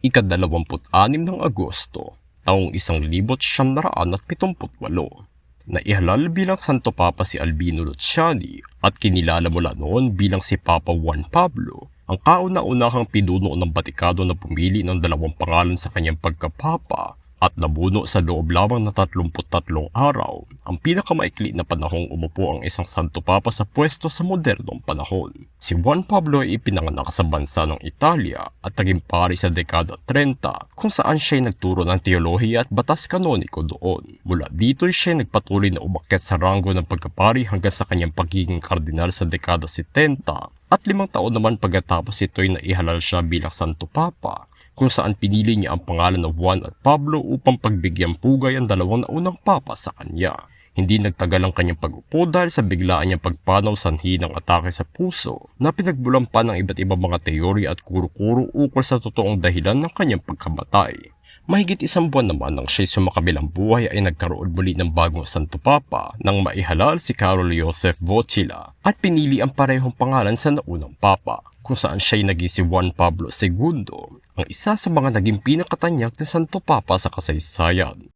ikadalawamput-anim ng Agosto, taong isang libot siyam at pitumput-walo. Naihalal bilang Santo Papa si Albino Luciani at kinilala mula noon bilang si Papa Juan Pablo, ang kauna-unahang pinuno ng Batikado na pumili ng dalawang pangalan sa kanyang pagkapapa at nabuno sa loob lamang na 33 araw, ang pinakamaikli na panahong umupo ang isang Santo Papa sa pwesto sa modernong panahon. Si Juan Pablo ay ipinanganak sa bansa ng Italia at naging pari sa dekada 30 kung saan siya ay nagturo ng teolohiya at batas kanoniko doon. Mula dito siya ay nagpatuloy na umakyat sa ranggo ng pagkapari hanggang sa kanyang pagiging kardinal sa dekada 70 at limang taon naman pagkatapos ito ay naihalal siya bilang Santo Papa kung saan pinili niya ang pangalan na Juan at Pablo upang pagbigyang pugay ang dalawang naunang papa sa kanya. Hindi nagtagal ang kanyang pag-upo dahil sa biglaan niyang pagpanaw sanhi ng atake sa puso na pinagbulan pa ng iba't ibang mga teorya at kuro-kuro ukol sa totoong dahilan ng kanyang pagkamatay. Mahigit isang buwan naman nang siya'y sumakabilang buhay ay nagkaroon muli ng bagong Santo Papa nang maihalal si Carol Joseph Vocila at pinili ang parehong pangalan sa naunang Papa kung saan siya'y naging si Juan Pablo II, ang isa sa mga naging pinakatanyag na Santo Papa sa kasaysayan.